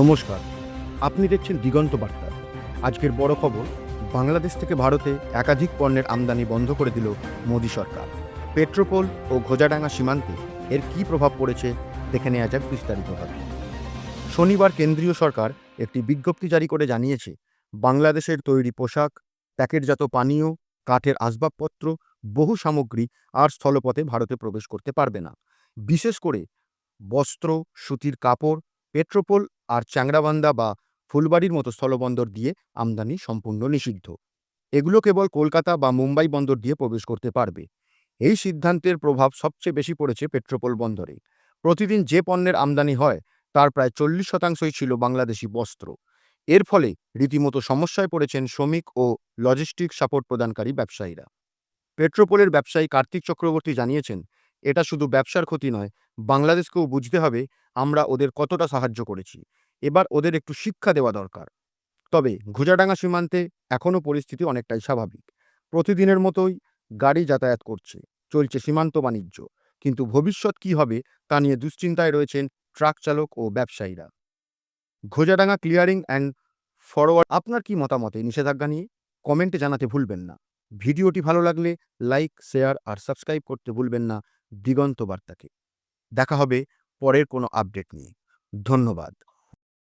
নমস্কার, আপনি দেখছেন দিগন্ত বার্তা। আজকের বড় খবর, বাংলাদেশ থেকে ভারতে একাধিক পণ্যের আমদানি বন্ধ করে দিল মোদী সরকার। পেট্রোপোল ও ঘোজাডাঙ্গা সীমান্তে এর কী প্রভাব পড়েছে দেখে নেওয়া যাক বিস্তারিতভাবে। শনিবার কেন্দ্রীয় সরকার একটি বিজ্ঞপ্তি জারি করে জানিয়েছে, বাংলাদেশের তৈরি পোশাক, প্যাকেটজাত পানীয়, কাঠের আসবাবপত্র, বহু সামগ্রী আর স্থলপথে ভারতে প্রবেশ করতে পারবে না। বিশেষ করে বস্ত্র, সুতির কাপড়, পেট্রোপোল আর চ্যাংড়াবান্ধা বা ফুলবাড়ির মতো স্থলবন্দর দিয়ে আমদানি সম্পূর্ণ নিষিদ্ধ। এগুলো কেবল কলকাতা বা মুম্বাই বন্দর দিয়ে প্রবেশ করতে পারবে। এই সিদ্ধান্তের প্রভাব সবচেয়ে বেশি পড়েছে পেট্রোপোল বন্দরে। প্রতিদিন যে পণ্যের আমদানি হয়, তার প্রায় চল্লিশ শতাংশই ছিল বাংলাদেশি বস্ত্র। এর ফলে রীতিমতো সমস্যায় পড়েছেন শ্রমিক ও লজিস্টিক সাপোর্ট প্রদানকারী ব্যবসায়ীরা। পেট্রোপোলের ব্যবসায়ী কার্তিক চক্রবর্তী জানিয়েছেন এটা শুধু ব্যবসার ক্ষতি নয়, বাংলাদেশকেও বুঝতে হবে আমরা ওদের কতটা সাহায্য করেছি। এবার ওদের একটু শিক্ষা দেওয়া দরকার। তবে ঘুজাডাঙ্গা সীমান্তে এখনও পরিস্থিতি অনেকটাই স্বাভাবিক। প্রতিদিনের মতোই গাড়ি যাতায়াত করছে, চলছে সীমান্ত বাণিজ্য। কিন্তু ভবিষ্যৎ কি হবে তা নিয়ে দুশ্চিন্তায় রয়েছেন ট্রাক চালক ও ব্যবসায়ীরা। ঘোজাডাঙ্গা ক্লিয়ারিং অ্যান্ড ফরওয়ার্ড আপনার কি মতামত এই নিষেধাজ্ঞা নিয়ে? কমেন্টে জানাতে ভুলবেন না। ভিডিওটি ভালো লাগলে লাইক, শেয়ার আর সাবস্ক্রাইব করতে ভুলবেন না। দিগন্ত বার্তাকে। দেখা হবে পরের কোনো আপডেট নিয়ে। ধন্যবাদ।